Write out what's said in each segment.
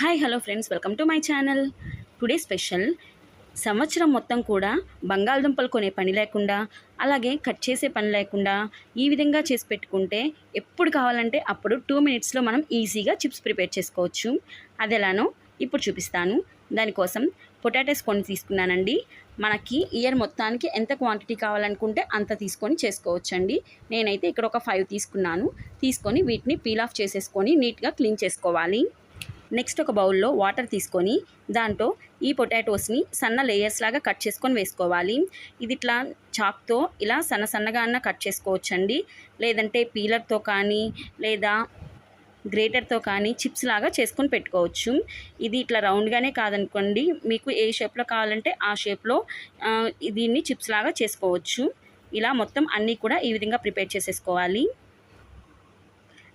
Hi hello friends. Welcome to my channel. Today special. సంవత్సరం మొత్తం కూడా బంగాళదుంపలు కొనే పని లేకుండా అలాగే కట్ చేసే పని లేకుండా ఈ విధంగా చేసి పెట్టుకుంటే ఎప్పుడు కావాలంటే అప్పుడు టూ మినిట్స్లో మనం ఈజీగా చిప్స్ ప్రిపేర్ చేసుకోవచ్చు. అది ఎలానో ఇప్పుడు చూపిస్తాను. దానికోసం పొటాటోస్ కొన్ని తీసుకున్నానండి. మనకి ఇయర్ మొత్తానికి ఎంత క్వాంటిటీ కావాలనుకుంటే అంత తీసుకొని చేసుకోవచ్చండి. నేనైతే ఇక్కడ ఒక ఫైవ్ తీసుకున్నాను. తీసుకొని వీటిని పీల్ ఆఫ్ చేసేసుకొని నీట్గా క్లీన్ చేసుకోవాలి. నెక్స్ట్ ఒక బౌల్లో వాటర్ తీసుకొని దాంట్లో ఈ పొటాటోస్ని సన్న లేయర్స్ లాగా కట్ చేసుకొని వేసుకోవాలి. ఇది ఇట్లా చాక్తో ఇలా సన్న సన్నగా అన్న కట్ చేసుకోవచ్చండి. లేదంటే పీలర్తో కానీ లేదా గ్రేటర్తో కానీ చిప్స్ లాగా చేసుకొని పెట్టుకోవచ్చు. ఇది ఇట్లా రౌండ్గానే కాదనుకోండి మీకు ఏ షేప్లో కావాలంటే ఆ షేప్లో దీన్ని చిప్స్ లాగా చేసుకోవచ్చు. ఇలా మొత్తం అన్నీ కూడా ఈ విధంగా ప్రిపేర్ చేసేసుకోవాలి.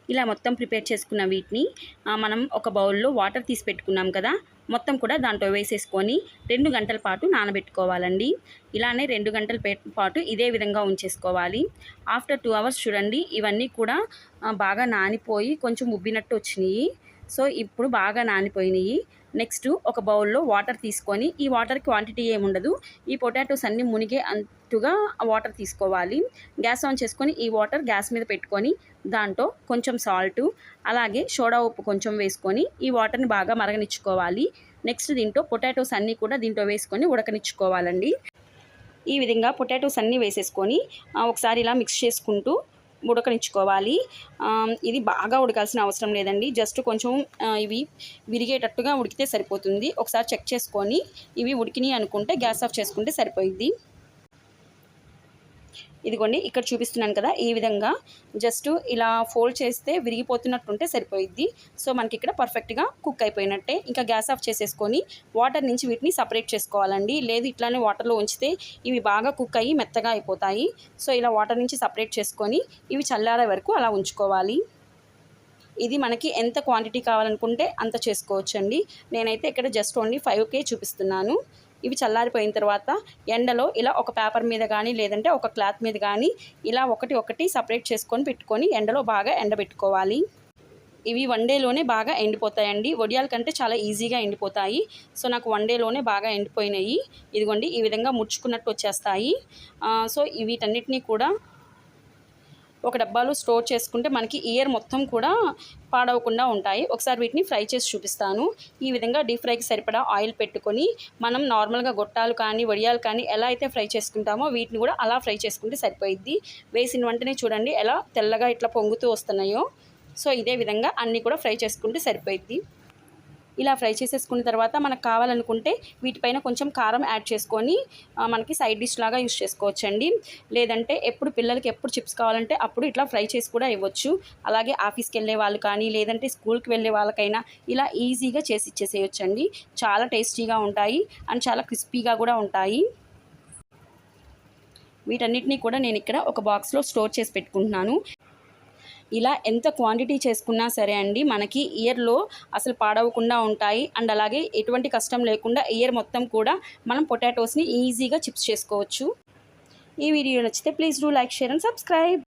ఇలా మొత్తం ప్రిపేర్ చేసుకున్న వీటిని మనం ఒక బౌల్లో వాటర్ తీసి పెట్టుకున్నాం కదా మొత్తం కూడా దాంట్లో వేసేసుకొని రెండు గంటల పాటు నానబెట్టుకోవాలండి. ఇలానే రెండు గంటల పే- పాటు ఇదే విధంగా ఉంచేసుకోవాలి. ఆఫ్టర్ టూ అవర్స్ చూడండి ఇవన్నీ కూడా బాగా నానిపోయి కొంచెం ఉబ్బినట్టు వచ్చినాయి. సో ఇప్పుడు బాగా నానిపోయినాయి. నెక్స్ట్ ఒక బౌల్లో వాటర్ తీసుకొని ఈ వాటర్ క్వాంటిటీ ఏముండదు. ఈ పొటాటోస్ అన్నీ మునిగే అంటుగా వాటర్ తీసుకోవాలి. గ్యాస్ ఆన్ చేసుకొని ఈ వాటర్ గ్యాస్ మీద పెట్టుకొని దాంట్లో కొంచెం సాల్ట్ అలాగే సోడా ఉప్పు కొంచెం వేసుకొని ఈ వాటర్ని బాగా మరగనిచ్చుకోవాలి. నెక్స్ట్ దీంట్లో పొటాటోస్ అన్నీ కూడా దీంట్లో వేసుకొని ఉడకనిచ్చుకోవాలండి. ఈ విధంగా పొటాటోస్ అన్నీ వేసేసుకొని ఒకసారి ఇలా మిక్స్ చేసుకుంటూ ఉడకనిచ్చుకోవాలి. ఇది బాగా ఉడకాల్సిన అవసరం లేదండి. జస్ట్ కొంచెం ఇవి విరిగేటట్టుగా ఉడికితే సరిపోతుంది. ఒకసారి చెక్ చేసుకొని ఇవి ఉడికినాయి అనుకుంటే గ్యాస్ ఆఫ్ చేసుకుంటే సరిపోయిద్ది. ఇదిగోండి ఇక్కడ చూపిస్తున్నాను కదా ఈ విధంగా జస్ట్ ఇలా ఫోల్డ్ చేస్తే విరిగిపోతున్నట్టుంటే సరిపోయిద్ది. సో మనకి ఇక్కడ పర్ఫెక్ట్గా కుక్ అయిపోయినట్టే. ఇంకా గ్యాస్ ఆఫ్ చేసేసుకొని వాటర్ నుంచి వీటిని సపరేట్ చేసుకోవాలండి. లేదు ఇట్లానే వాటర్లో ఉంచితే ఇవి బాగా కుక్ అయ్యి మెత్తగా అయిపోతాయి. సో ఇలా వాటర్ నుంచి సపరేట్ చేసుకొని ఇవి చల్లారే వరకు అలా ఉంచుకోవాలి. ఇది మనకి ఎంత క్వాంటిటీ కావాలనుకుంటే అంత చేసుకోవచ్చండి. నేనైతే ఇక్కడ జస్ట్ ఓన్లీ ఫైవ్ కే చూపిస్తున్నాను. ఇవి చల్లారిపోయిన తర్వాత ఎండలో ఇలా ఒక పేపర్ మీద కానీ లేదంటే ఒక క్లాత్ మీద కానీ ఇలా ఒకటి ఒకటి సపరేట్ చేసుకొని పెట్టుకొని ఎండలో బాగా ఎండబెట్టుకోవాలి. ఇవి వన్ డేలోనే బాగా ఎండిపోతాయండి. వడియాల కంటే చాలా ఈజీగా ఎండిపోతాయి. సో నాకు వన్ డేలోనే బాగా ఎండిపోయినాయి. ఇదిగోండి ఈ విధంగా ముడుచుకున్నట్టు వచ్చేస్తాయి. సో వీటన్నిటినీ కూడా ఒక డబ్బాలో స్టోర్ చేసుకుంటే మనకి ఇయర్ మొత్తం కూడా పాడవకుండా ఉంటాయి. ఒకసారి వీటిని ఫ్రై చేసి చూపిస్తాను. ఈ విధంగా డీప్ ఫ్రైకి సరిపడా ఆయిల్ పెట్టుకొని మనం నార్మల్గా గొట్టాలు కానీ వడియాలు కానీ ఎలా అయితే ఫ్రై చేసుకుంటామో వీటిని కూడా అలా ఫ్రై చేసుకుంటే సరిపోయిద్ది. వేసిన వెంటనే చూడండి ఎలా తెల్లగా ఇట్లా పొంగుతూ వస్తున్నాయో. సో ఇదే విధంగా అన్నీ కూడా ఫ్రై చేసుకుంటే సరిపోయిద్ది. ఇలా ఫ్రై చేసేసుకున్న తర్వాత మనకు కావాలనుకుంటే వీటిపైన కొంచెం కారం యాడ్ చేసుకొని మనకి సైడ్ డిష్ లాగా యూస్ చేసుకోవచ్చండి. లేదంటే ఎప్పుడు పిల్లలకి ఎప్పుడు చిప్స్ కావాలంటే అప్పుడు ఇట్లా ఫ్రై చేసి కూడా ఇవ్వచ్చు. అలాగే ఆఫీస్కి వెళ్ళే వాళ్ళు కానీ లేదంటే స్కూల్కి వెళ్ళే వాళ్ళకైనా ఇలా ఈజీగా చేసి ఇచ్చేసేయచ్చండి. చాలా టేస్టీగా ఉంటాయి అండ్ చాలా క్రిస్పీగా కూడా ఉంటాయి. వీటన్నిటిని కూడా నేను ఇక్కడ ఒక బాక్స్లో స్టోర్ చేసి పెట్టుకుంటున్నాను. ఇలా ఎంత క్వాంటిటీ చేసుకున్నా సరే అండి మనకి ఇయర్లో అసలు పాడవకుండా ఉంటాయి. అండ్ అలాగే ఎటువంటి కష్టం లేకుండా ఇయర్ మొత్తం కూడా మనం పొటాటోస్ని ఈజీగా చిప్స్ చేసుకోవచ్చు. ఈ వీడియో నచ్చితే please do like share and subscribe